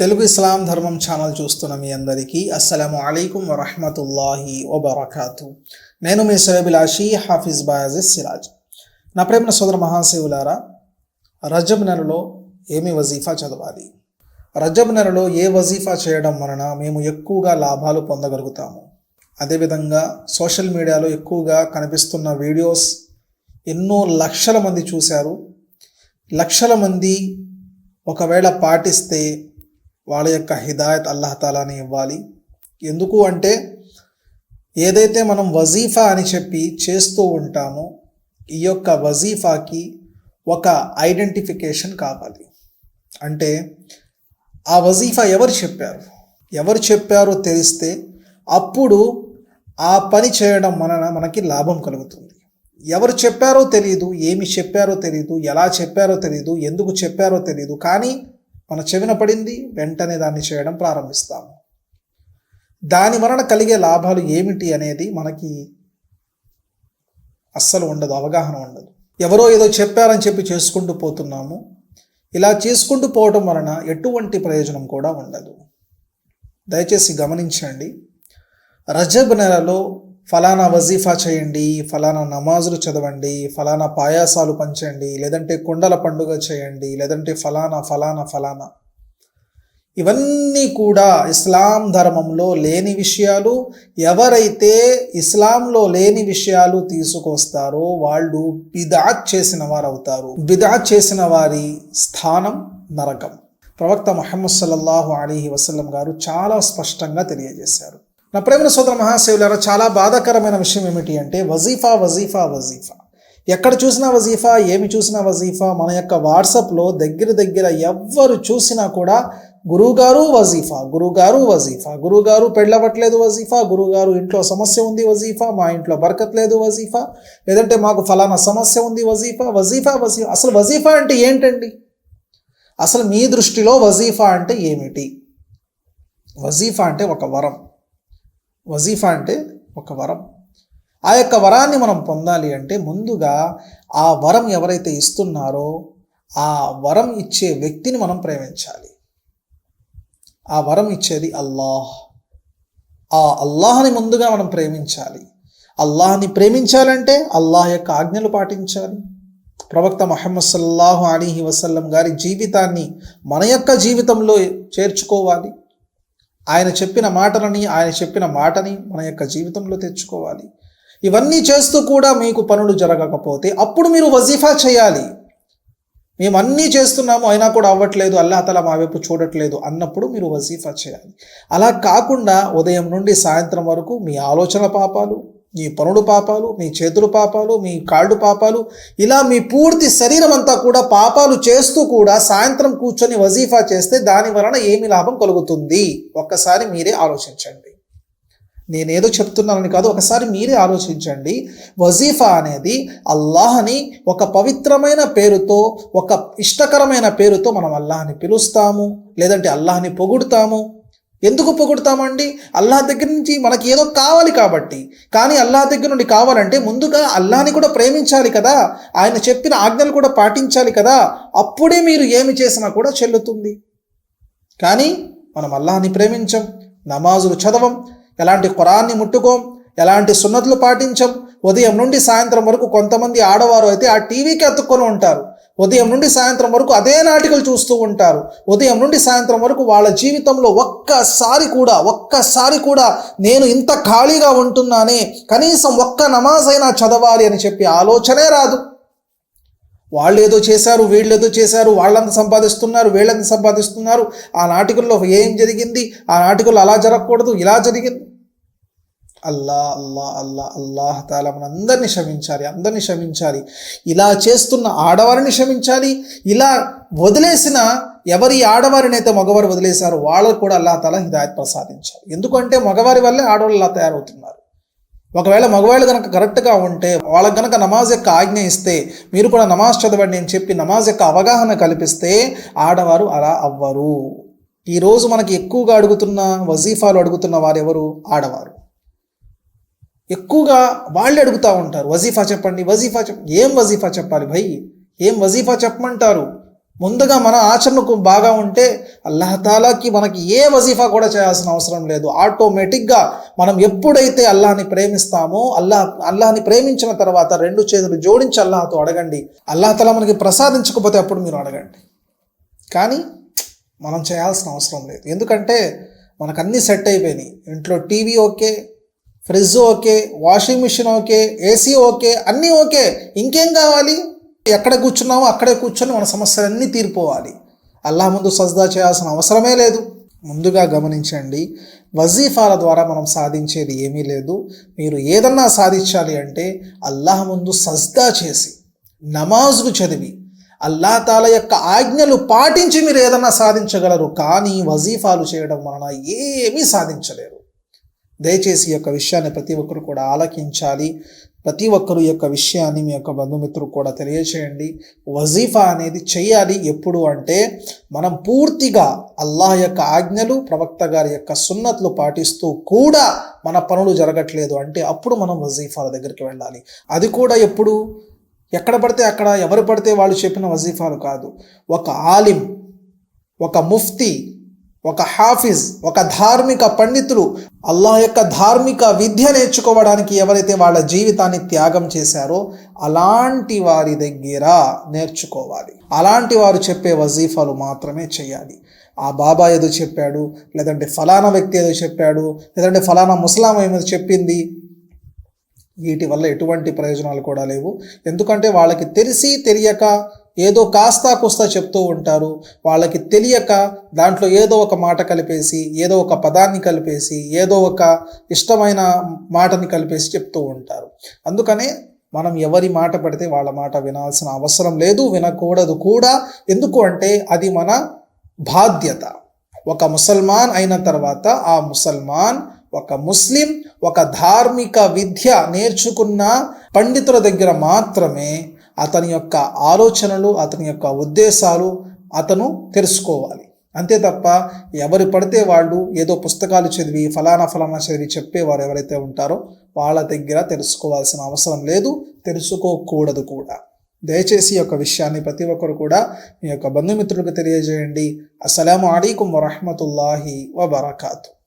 తెలుగు ఇస్లాం ధర్మం ఛానల్ చూస్తున్న మీ అందరికీ అస్సలాము అలైకుం వరహమతుల్లాహి వబర్కాతు. నేను మీ సోయబిలాషి హాఫీజ్ బాయాజిజ్ సిరాజ్. నా ప్రేమ సోదర మహాశివులారా రజబ్ నెలలో ఏమి వజీఫా చదవాలి? రజబ్ నెలలో ఏ వజీఫా చేయడం వలన మేము ఎక్కువగా లాభాలు పొందగలుగుతాము? అదేవిధంగా సోషల్ మీడియాలో ఎక్కువగా కనిపిస్తున్న వీడియోస్ ఎన్నో లక్షల మంది చూశారు. లక్షల మంది ఒకవేళ పాటిస్తే వాళ్ళ యొక్క హిదాయత్ అల్లాహతాలాని ఇవ్వాలి. ఎందుకు అంటే ఏదైతే మనం వజీఫా అని చెప్పి చేస్తూ ఉంటామో ఈ యొక్క వజీఫాకి ఒక ఐడెంటిఫికేషన్ కావాలి. అంటే ఆ వజీఫా ఎవరు చెప్పారు? ఎవరు చెప్పారో తెలిస్తే అప్పుడు ఆ పని చేయడం వలన మనకి లాభం కలుగుతుంది. ఎవరు చెప్పారో తెలియదు ఏమి చెప్పారో తెలియదు ఎలా చెప్పారో తెలియదు ఎందుకు చెప్పారో తెలియదు కానీ మన చెవిన పడింది వెంటనే దాన్ని చేయడం ప్రారంభిస్తాము. దాని వలన కలిగే లాభాలు ఏమిటి అనేది మనకి అస్సలు ఉండదు అవగాహన ఉండదు. ఎవరో ఏదో చెప్పారని చెప్పి చేసుకుంటూ పోతున్నాము. ఇలా చేసుకుంటూ పోవటం వలన ఎటువంటి ప్రయోజనం కూడా ఉండదు. దయచేసి గమనించండి. రజబ్ నెలలో ఫలానా వజీఫా చేయండి ఫలానా నమాజులు చదవండి ఫలానా పాయాసాలు పంచండి లేదంటే కుండల పండుగ చేయండి లేదంటే ఫలానా ఫలానా ఫలానా. ఇవన్నీ కూడా ఇస్లాం ధర్మంలో లేని విషయాలు ఎవరైతే ఇస్లాంలో లేని విషయాలు తీసుకొస్తారో వాళ్ళు బిదాత్ చేసిన వారు అవుతారు బిదాత్ చేసిన వారి స్థానం నరకం. ప్రవక్త మహమ్మద్ సల్లల్లాహు అలీహి వసల్లం గారు చాలా స్పష్టంగా తెలియజేశారు. నా ప్రేమ సోదర మహాశివులారా చాలా బాధాకరమైన విషయం ఏమిటి అంటే వజీఫా వజీఫా వజీఫా. ఎక్కడ చూసినా వజీఫా ఏమి చూసినా వజీఫా మన యొక్క వాట్సాప్లో దగ్గర దగ్గర ఎవ్వరు చూసినా కూడా గురువుగారు వజీఫా గురువుగారు వజీఫా గురువుగారు పెళ్ళవట్లేదు వజీఫా గురువుగారు ఇంట్లో సమస్య ఉంది వజీఫా మా ఇంట్లో బరకత్ లేదు వజీఫా లేదంటే మాకు ఫలానా సమస్య ఉంది వజీఫా వజీఫా వజీఫా. అసలు వజీఫా అంటే ఏంటండి? అసలు మీ దృష్టిలో వజీఫా అంటే ఏమిటి? వజీఫా అంటే ఒక వరం. వజీఫా అంటే ఒక వరం. ఆ యొక్క వరాన్ని మనం పొందాలి అంటే ముందుగా ఆ వరం ఎవరైతే ఇస్తున్నారో ఆ వరం ఇచ్చే వ్యక్తిని మనం ప్రేమించాలి. ఆ వరం ఇచ్చేది అల్లాహ్. ఆ అల్లాహ్ని ముందుగా మనం ప్రేమించాలి. అల్లాహ్ని ప్రేమించాలంటే అల్లాహ్ యొక్క ఆజ్ఞలు పాటించాలి. ప్రవక్త మహమ్మద్ సల్లాహు అలీహి వసల్లం గారి జీవితాన్ని మన యొక్క జీవితంలో చేర్చుకోవాలి. ఆయన చెప్పిన మాటలని ఆయన చెప్పిన మాటని మన యొక్క జీవితంలో తెచ్చుకోవాలి. ఇవన్నీ చేస్తూ కూడా మీకు పనులు జరగకపోతే అప్పుడు మీరు వజీఫా చేయాలి. మేము అన్నీ చేస్తున్నాము అయినా కూడా అవ్వట్లేదు అల్లా తల మా వైపు చూడట్లేదు అన్నప్పుడు మీరు వజీఫా చేయాలి. అలా కాకుండా ఉదయం నుండి సాయంత్రం వరకు మీ ఆలోచన పాపాలు మీ పనుడు పాపాలు మీ చేతులు పాపాలు మీ కాళ్ళు పాపాలు ఇలా మీ పూర్తి శరీరం అంతా కూడా పాపాలు చేస్తూ కూడా సాయంత్రం కూర్చొని వజీఫా చేస్తే దాని వలన ఏమి లాభం కలుగుతుంది? ఒక్కసారి మీరే ఆలోచించండి. నేనేదో చెప్తున్నానని కాదు ఒకసారి మీరే ఆలోచించండి. వజీఫా అనేది అల్లాహని ఒక పవిత్రమైన పేరుతో ఒక ఇష్టకరమైన పేరుతో మనం అల్లాహని పిలుస్తాము లేదంటే అల్లాహని పొగుడుతాము. ఎందుకు పొగుడతామండి అల్లాహ్ దగ్గర నుంచి మనకి ఏదో కావాలి కాబట్టి. కానీ అల్లాహ్ దగ్గర నుండి కావాలంటే ముందుగా అల్లాని కూడా ప్రేమించాలి కదా. ఆయన చెప్పిన ఆజ్ఞలు కూడా పాటించాలి కదా. అప్పుడే మీరు ఏమి చేసినా కూడా చెల్లుతుంది. కానీ మనం అల్లాహని ప్రేమించం నమాజులు చదవం ఎలాంటి ఖురాన్ని ముట్టుకోం ఎలాంటి సున్నతులు పాటించం. ఉదయం నుండి సాయంత్రం వరకు కొంతమంది ఆడవారు అయితే ఆ టీవీకి అతుక్కొని ఉంటారు. ఉదయం నుండి సాయంత్రం వరకు అదే నాటికలు చూస్తూ ఉంటారు. ఉదయం నుండి సాయంత్రం వరకు వాళ్ళ జీవితంలో ఒక్కసారి కూడా ఒక్కసారి కూడా నేను ఇంత ఖాళీగా ఉంటున్నానే కనీసం ఒక్క నమాజ్ అయినా చదవాలి అని చెప్పి ఆలోచనే రాదు. వాళ్ళు ఏదో చేశారు వీళ్ళు ఏదో చేశారు వాళ్ళంత సంపాదిస్తున్నారు వీళ్ళంత సంపాదిస్తున్నారు. ఆ నాటికల్లో ఏం జరిగింది? ఆ నాటికల్లో అలా జరగకూడదు ఇలా జరిగింది. అల్లా అల్లా అల్లా అల్లాహ్ తాలా మనందరినీ క్షమించాలి అందరినీ క్షమించాలి. ఇలా చేస్తున్న ఆడవారిని క్షమించాలి ఇలా వదిలేసిన ఎవరి ఆడవారినైతే మగవారు వదిలేశారో వాళ్ళకు కూడా అల్లాహ్ తాలా హిదాయత్ ప్రసాదించాలి. ఎందుకంటే మగవారి వల్లే ఆడవాళ్ళు ఇలా తయారవుతున్నారు. ఒకవేళ మగవాళ్ళు కనుక కరెక్ట్గా ఉంటే వాళ్ళకి కనుక నమాజ్ యొక్క ఆజ్ఞ ఇస్తే మీరు కూడా నమాజ్ చదవండి అని చెప్పి నమాజ్ యొక్క అవగాహన కల్పిస్తే ఆడవారు అలా అవ్వరు. ఈరోజు మనకి ఎక్కువగా అడుగుతున్న వజీఫాలు అడుగుతున్న వారు ఎవరు ఆడవారు. ఎక్కువగా వాళ్ళే అడుగుతూ ఉంటారు వజీఫా చెప్పండి వజీఫా చెప్ ఏం వజీఫా చెప్పాలి భయ్? ఏం వజీఫా చెప్పమంటారు? ముందుగా మన ఆచరణకు బాగా ఉంటే అల్లాహతాలాకి మనకి ఏ వజీఫా కూడా చేయాల్సిన అవసరం లేదు. ఆటోమేటిక్గా మనం ఎప్పుడైతే అల్లాహని ప్రేమిస్తామో అల్లాహ్ అల్లాహని ప్రేమించిన తర్వాత రెండు చేతులు జోడించి అల్లాహతో అడగండి. అల్లాహతలా మనకి ప్రసాదించకపోతే అప్పుడు మీరు అడగండి. కానీ మనం చేయాల్సిన అవసరం లేదు. ఎందుకంటే మనకు అన్నీ సెట్ అయిపోయినాయి. ఇంట్లో TV okay fridge okay washing machine okay AC okay అన్నీ ఓకే. ఇంకేం కావాలి? ఎక్కడ కూర్చున్నామో అక్కడే కూర్చొని మన సమస్యలన్నీ తీరిపోవాలి. అల్లా ముందు సజ్దా చేయాల్సిన అవసరమే లేదు. ముందుగా గమనించండి వజీఫాల ద్వారా మనం సాధించేది ఏమీ లేదు. మీరు ఏదన్నా సాధించాలి అంటే అల్లాహ్ ముందు సజ్దా చేసి నమాజులు చదివి అల్లా తాల యొక్క ఆజ్ఞలు పాటించి మీరు ఏదన్నా సాధించగలరు. కానీ వజీఫాలు చేయడం వలన ఏమీ సాధించలేరు. దయచేసి ఈ యొక్క విషయాన్ని ప్రతి ఒక్కరు కూడా ఆలకించాలి. ప్రతి ఒక్కరు ఈ యొక్క విషయాన్ని మీ యొక్క బంధుమిత్రులు కూడా తెలియచేయండి. వజీఫా అనేది చేయాలి ఎప్పుడు అంటే మనం పూర్తిగా అల్లాహ్ యొక్క ఆజ్ఞలు ప్రవక్త గారి యొక్క సున్నతులు పాటిస్తూ కూడా మన పనులు జరగట్లేదు అంటే అప్పుడు మనం వజీఫాల దగ్గరికి వెళ్ళాలి. అది కూడా ఎప్పుడు? ఎక్కడ పడితే అక్కడ ఎవరు పడితే వాళ్ళు చెప్పిన వజీఫాలు కాదు. ఒక ఆలిం ఒక ముఫ్తీ ఒక హాఫిజ్ ఒక ధార్మిక పండితులు అల్లాహ్ యొక్క ధార్మిక విద్య నేర్చుకోవడానికి ఎవరైతే వాళ్ళ జీవితాన్ని త్యాగం చేశారో అలాంటి వారి దగ్గర నేర్చుకోవాలి. అలాంటి వారు చెప్పే వజీఫాలు మాత్రమే చేయాలి. ఆ బాబా ఏదో చెప్పాడు లేదంటే ఫలానా వ్యక్తి ఏదో చెప్పాడు లేదంటే ఫలానా ముస్లాం ఏమో చెప్పింది. వీటి వల్ల ఎటువంటి ప్రయోజనాలు కూడా లేవు. ఎందుకంటే వాళ్ళకి తెలిసి తెలియక ఏదో కాస్తా కుస్తా చెప్తూ ఉంటారు. వాళ్ళకి తెలియక దాంట్లో ఏదో ఒక మాట కలిపేసి ఏదో ఒక పదాన్ని కలిపేసి ఏదో ఒక ఇష్టమైన మాటని కలిపేసి చెప్తూ ఉంటారు. అందుకనే మనం ఎవరి మాట పడితే వాళ్ళ మాట వినాల్సిన అవసరం లేదు వినకూడదు కూడా. ఎందుకు అంటే అది మన బాధ్యత. ఒక ముసల్మాన్ అయిన తర్వాత ఆ ముసల్మాన్ ఒక ముస్లిం ఒక ధార్మిక విద్య నేర్చుకున్న పండితుల దగ్గర మాత్రమే అతని యొక్క ఆలోచనలు అతని యొక్క ఉద్దేశాలు అతను తెలుసుకోవాలి. అంతే తప్ప ఎవరు పడితే వాళ్ళు ఏదో పుస్తకాలు చదివి ఫలానా ఫలానా చదివి చెప్పేవారు ఎవరైతే ఉంటారో వాళ్ళ దగ్గర తెలుసుకోవాల్సిన అవసరం లేదు తెలుసుకోకూడదు కూడా. దయచేసి ఈ యొక్క విషయాన్ని ప్రతి ఒక్కరు కూడా మీ యొక్క బంధుమిత్రులకు తెలియజేయండి. అస్సలం అయికం వరహమతుల్లాహి వబర్కాతు.